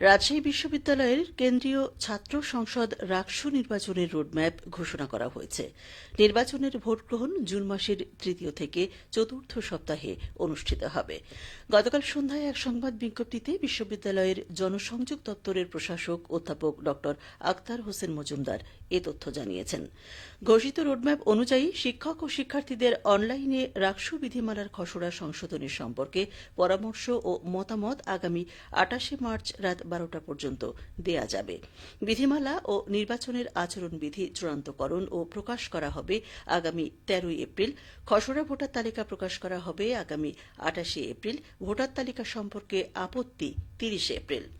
রাজশাহী বিশ্ববিদ্যালয়ের কেন্দ্রীয় ছাত্র সংসদ রাকসু নির্বাচনের রোডম্যাপ ঘোষণা করা হয়েছে। নির্বাচনের ভোটগ্রহণ জুন মাসের তৃতীয় থেকে চতুর্থ সপ্তাহে অনুষ্ঠিত হবে। গতকাল সন্ধ্যায় এক সংবাদ বিজ্ঞপ্তিতে বিশ্ববিদ্যালয়ের জনসংযোগ দপ্তরের প্রশাসক অধ্যাপক ড আক্তার হোসেন মজুমদার এ তথ্য জানিয়েছেন। ঘোষিত রোডম্যাপ অনুযায়ী শিক্ষক ও শিক্ষার্থীদের অনলাইনে রাকসু বিধিমালার খসড়া সংশোধনের সম্পর্কে পরামর্শ ও মতামত আগামী আটাশে মার্চ রাত বারোটা পর্যন্ত দেয়া যাবে। বিধিমালা ও নির্বাচনের আচরণবিধি চূড়ান্তকরণ ও প্রকাশ করা হবে আগামী তেরোই এপ্রিল। খসড়া ভোটার তালিকা প্রকাশ করা হবে আগামী আটাশে এপ্রিল। ভোটার তালিকা সম্পর্কে আপত্তি তিরিশে এপ্রিল।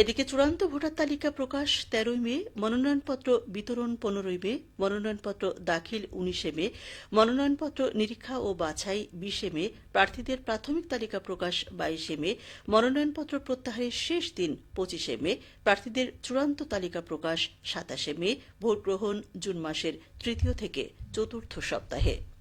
এদিকে চূড়ান্ত ভোটার তালিকা প্রকাশ তেরোই মে, মনোনয়নপত্র বিতরণ পনেরোই মে, মনোনয়নপত্র দাখিল উনিশে মে, মনোনয়নপত্র নিরীক্ষা ও বাছাই বিশে মে, প্রার্থীদের প্রাথমিক তালিকা প্রকাশ বাইশে মে, মনোনয়নপত্র প্রত্যাহারের শেষ দিন পঁচিশে মে, প্রার্থীদের চূড়ান্ত তালিকা প্রকাশ সাতাশে মে ভোট গ্রহণ জুন মাসের তৃতীয় থেকে চতুর্থ সপ্তাহে।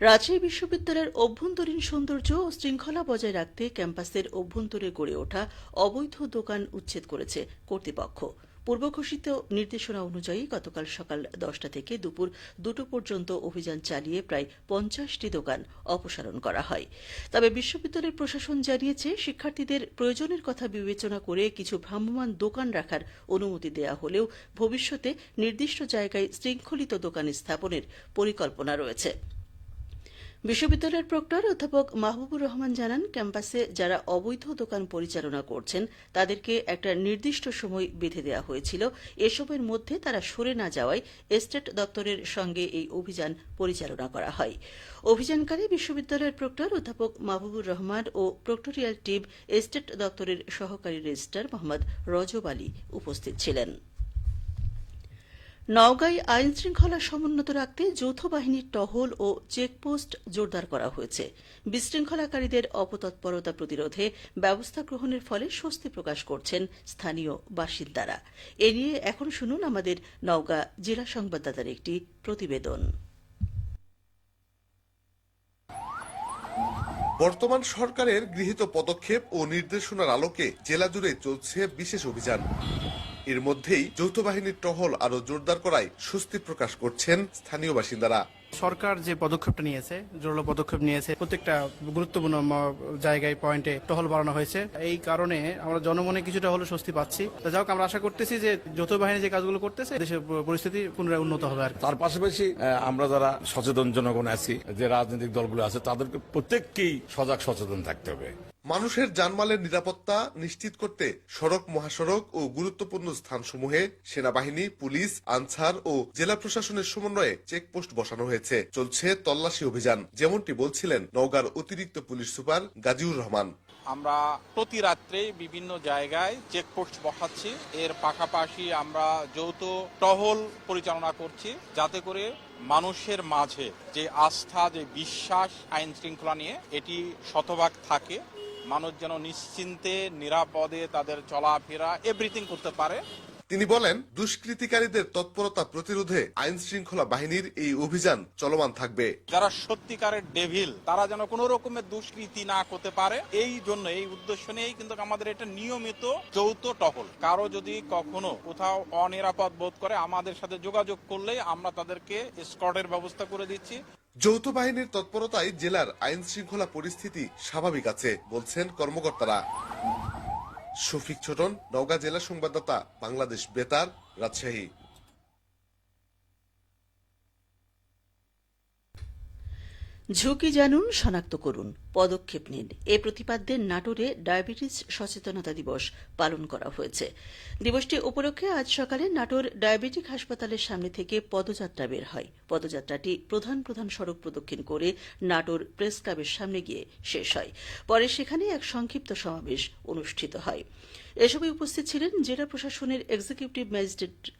রাজশাহী বিশ্ববিদ্যালয়ের অভ্যন্তরীণ সৌন্দর্য ও শৃঙ্খলা বজায় রাখতে ক্যাম্পাসের অভ্যন্তরে গড়ে ওঠা অবৈধ দোকান উচ্ছেদ করেছে কর্তৃপক্ষ। পূর্ব ঘোষিত নির্দেশনা অনুযায়ী গতকাল সকাল দশটা থেকে দুপুর দুটো পর্যন্ত অভিযান চালিয়ে প্রায় পঞ্চাশটি দোকান অপসারণ করা হয়। তবে বিশ্ববিদ্যালয়ের প্রশাসন জানিয়েছে, শিক্ষার্থীদের প্রয়োজনের কথা বিবেচনা করে কিছু ভ্রাম্যমাণ দোকান রাখার অনুমতি দেওয়া হলেও ভবিষ্যতে নির্দিষ্ট জায়গায় শৃঙ্খলিত দোকান স্থাপনের পরিকল্পনা রয়েছে। বিশ্ববিদ্যালয়ের প্রক্টর অধ্যাপক মাহবুবুর রহমান জানান, ক্যাম্পাসে যারা অবৈধ দোকান পরিচালনা করছেন, তাদেরকে একটা নির্দিষ্ট সময় বেঁধে দেওয়া হয়েছিল। এসবের মধ্যে তারা সরে না যাওয়ায় এস্টেট দপ্তরের সঙ্গে এই অভিযান পরিচালনা করা হয়। অভিযানকালে বিশ্ববিদ্যালয়ের প্রক্টর অধ্যাপক মাহবুবুর রহমান ও প্রক্টোরিয়াল টিম এস্টেট দপ্তরের সহকারী রেজিস্ট্রার মোহাম্মদ রজব আলী উপস্থিত ছিলেন। নওগাঁয় আইন শৃঙ্খলা সমুন্নত রাখতে যৌথ বাহিনীর টহল ও চেকপোস্ট জোরদার করা হয়েছে। বিশৃঙ্খলাকারীদের অপতৎপরতা প্রতিরোধে ব্যবস্থা গ্রহণের ফলে স্বস্তি প্রকাশ করছেন স্থানীয় বাসিন্দারা। এ নিয়ে এখন শুনুন আমাদের নওগাঁ জেলা সংবাদদাতার একটি প্রতিবেদন। বর্তমান সরকারের গৃহীত পদক্ষেপ ও নির্দেশনার আলোকে জেলা জুড়ে চলছে বিশেষ অভিযান। এর মধ্যেই যৌথ বাহিনীর টহল আরও জোরদার করায় স্বস্তি প্রকাশ করছেন স্থানীয় বাসিন্দারা। সরকার যে পদক্ষেপটা নিয়েছে জোরালো পদক্ষেপ নিয়েছে প্রত্যেকটা গুরুত্বপূর্ণ জায়গায় পয়েন্টে টহল বাড়ানো হয়েছে। এই কারণে আমরা জনমনে কিছুটা হলে স্বস্তি পাচ্ছি। তা যাই হোক আমরা আশা করতেছি যে যৌথ বাহিনী যে কাজগুলো করতেছে দেশের পরিস্থিতি পুনরায় উন্নত হবে আর তার পাশাপাশি আমরা যারা সচেতন জনগণ আছি যে রাজনৈতিক দলগুলো আছে তাদেরকে প্রত্যেককেই সজাগ সচেতন থাকতে হবে। মানুষের জানমালের নিরাপত্তা নিশ্চিত করতে সড়ক, মহাসড়ক ও গুরুত্বপূর্ণ স্থানসমূহে সেনাবাহিনী, পুলিশ, আনসার ও জেলা প্রশাসনের সমন্বয়ে চেকপোস্ট বসানো হয়েছে। চলছে তল্লাশি অভিযান, যেমনটি বলছিলেন নওগাঁর অতিরিক্ত পুলিশ সুপার গাজীউর রহমান। আমরা প্রতি রাত্রে বিভিন্ন জায়গায় চেকপোস্ট বসাচ্ছি। এর পাশাপাশি আমরা যৌথ টহল পরিচালনা করছি, যাতে করে মানুষের মাঝে যে আস্থা, যে বিশ্বাস, আইন শৃঙ্খলা নিয়ে এটি শতভাগ থাকে। মানুষ যেন নিশ্চিন্তে নিরাপদে তাদের চলাফেরা এভরিথিং করতে পারে। তিনি বলেন দুষ্কৃতিকারীদের তৎপরতা প্রতিরোধে আইন শৃঙ্খলা বাহিনীর এই অভিযান চলমান থাকবে। যারা সত্যিকারের ডেভিল তারা যেন কোনো রকমের দুষ্কৃতি না করতে পারে এই জন্য এই উদ্দেশ্য নিয়েই কিন্তু আমাদের এটা নিয়মিত যৌথ টহল। কারও যদি কখনো কোথাও অনিরাপদ বোধ করে আমাদের সাথে যোগাযোগ করলে আমরা তাদেরকে স্কটের ব্যবস্থা করে দিচ্ছি। যৌথ বাহিনীর তৎপরতায় জেলার আইন শৃঙ্খলা পরিস্থিতি স্বাভাবিক আছে, বলছেন কর্মকর্তারা। শফিক ছোটন, নওগাঁ জেলা সংবাদদাতা, বাংলাদেশ বেতার, রাজশাহী। ঝুঁকি জানুন, শনাক্ত করুন। পদক্ষেপ নিন। এ প্রতিপাদ্যে নাটোরে ডায়াবেটিস সচেতনতা দিবস পালন করা হয়েছে। দিবসটি উপলক্ষে আজ সকালে নাটোর ডায়াবেটিক হাসপাতালের সামনে থেকে পদযাত্রা বের হয়। পদযাত্রাটি প্রধান প্রধান সড়ক প্রদক্ষিণ করে নাটোর প্রেস ক্লাবের সামনে গিয়ে শেষ হয়। পরে সেখানে এক সংক্ষিপ্ত সমাবেশ অনুষ্ঠিত হয়। এসবে উপস্থিত ছিলেন জেলা প্রশাসনের executive magistrate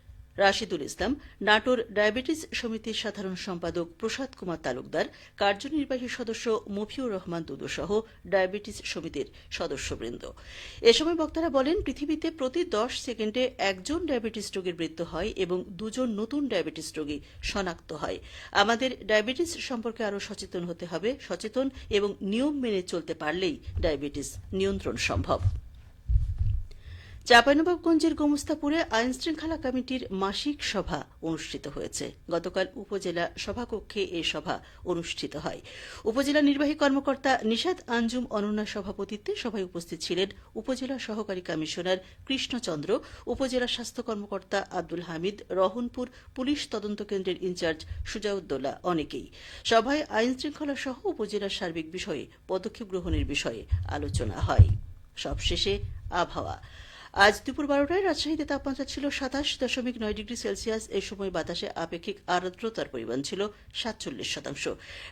Rashidul Islam, Natore diabetes সমিতির সাধারণ সম্পাদক প্রসাদ কুমার তালুকদার, কার্যনির্বাহী সদস্য মফিউর রহমান দুদু সহ ডায়াবেটিস সমিতির সদস্যবৃন্দ। এ সময় বক্তারা বলেন, পৃথিবীতে প্রতি দশ সেকেন্ডে একজন ডায়াবেটিস রোগীর মৃত্যু হয় এবং দুজন নতুন ডায়াবেটিস রোগী শনাক্ত হয়। আমাদের ডায়াবেটিস সম্পর্কে আরও সচেতন হতে হবে, সচেতন এবং নিয়ম মেনে চলতে পারলেই ডায়াবেটিস নিয়ন্ত্রণ সম্ভব। চাঁপাইনবাবগঞ্জের গোমস্তাপুরে আইন শৃঙ্খলা কমিটির মাসিক সভা অনুষ্ঠিত হয়েছে। গতকাল উপজেলা সভাকক্ষে এ সভা অনুষ্ঠিত হয়। উপজেলা নির্বাহী কর্মকর্তা নিষাদ আঞ্জুম অনন্যা সভাপতিত্বে সভায় উপস্থিত ছিলেন উপজেলা সহকারী কমিশনার কৃষ্ণচন্দ্র, উপজেলা স্বাস্থ্য কর্মকর্তা আব্দুল হামিদ, রহনপুর পুলিশ তদন্ত কেন্দ্রের ইনচার্জ সুজাউদ্দোল্লা অনেকেই। সভায় আইন শৃঙ্খলা সহ উপজেলার সার্বিক বিষয়ে পদক্ষেপ গ্রহণের বিষয়ে আলোচনা হয়। সবশেষে আবহাওয়া। আজ দুপুর বারোটায় রাজশাহীতে তাপমাত্রা ছিল সাতাশ দশমিক নয় ডিগ্রি সেলসিয়াস। এই সময় বাতাসে আপেক্ষিক আর্দ্রতার পরিমাণ ছিল সাতচল্লিশ শতাংশ।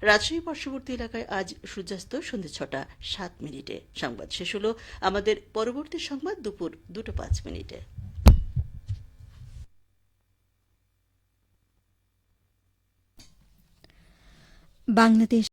রাজশাহী পার্শ্ববর্তী এলাকায় আজ সূর্যাস্ত সন্ধ্যে ছটা সাত মিনিটে। সংবাদ শেষ হল আমাদের পরবর্তী সংবাদ দুপুর দুটো পাঁচ মিনিটে। বাংলাদেশ